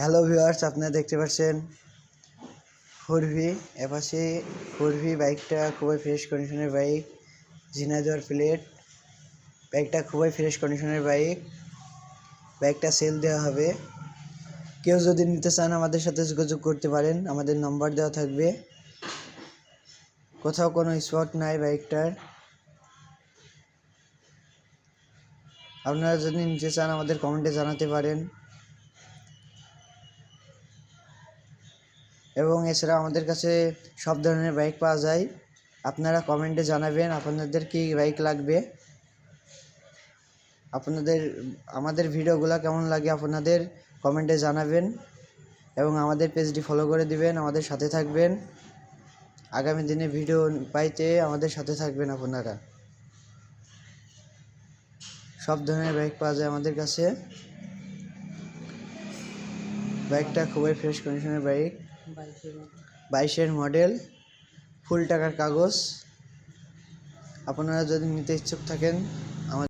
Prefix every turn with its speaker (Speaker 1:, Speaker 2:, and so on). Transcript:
Speaker 1: Hello viewers, আপনারা দেখতে পাচ্ছেন ফোরভি এপাশে ফোরভি বাইকটা খুবই ফ্রেশ কন্ডিশনের বাইক ঝিনাইদর প্লেট বাইকটা খুবই ফ্রেশ কন্ডিশনের বাইক, বাইকটা সেল দেওয়া হবে। কেউ যদি নিতে চান আমাদের সাথে যোগাযোগ করতে পারেন, আমাদের নম্বর দেওয়া থাকবে। কোথাও কোনো স্পট নাই বাইকটার। আপনারা যদি নিতে চান আমাদের কমেন্টে জানাতে পারেন। এবং এছাড়া আমাদের কাছে সব ধরনের বাইক পাওয়া যায়। আপনারা কমেন্টে জানাবেন আপনাদের কি বাইক লাগবে। আপনাদের, আমাদের ভিডিওগুলো কেমন লাগে আপনাদের কমেন্টে জানাবেন। এবং আমাদের পেজটি ফলো করে দিবেন, আমাদের সাথে থাকবেন। আগামী দিনে ভিডিও পাইতে আমাদের সাথে থাকবেন আপনারা। সব ধরনের বাইক পাওয়া যায় আমাদের কাছে। বাইকটা খুবই ফ্রেশ কন্ডিশনের বাইক বাইশের মডেল ফুল টাকার কাগজ। আপনারা যদি নিতে ইচ্ছুক থাকেন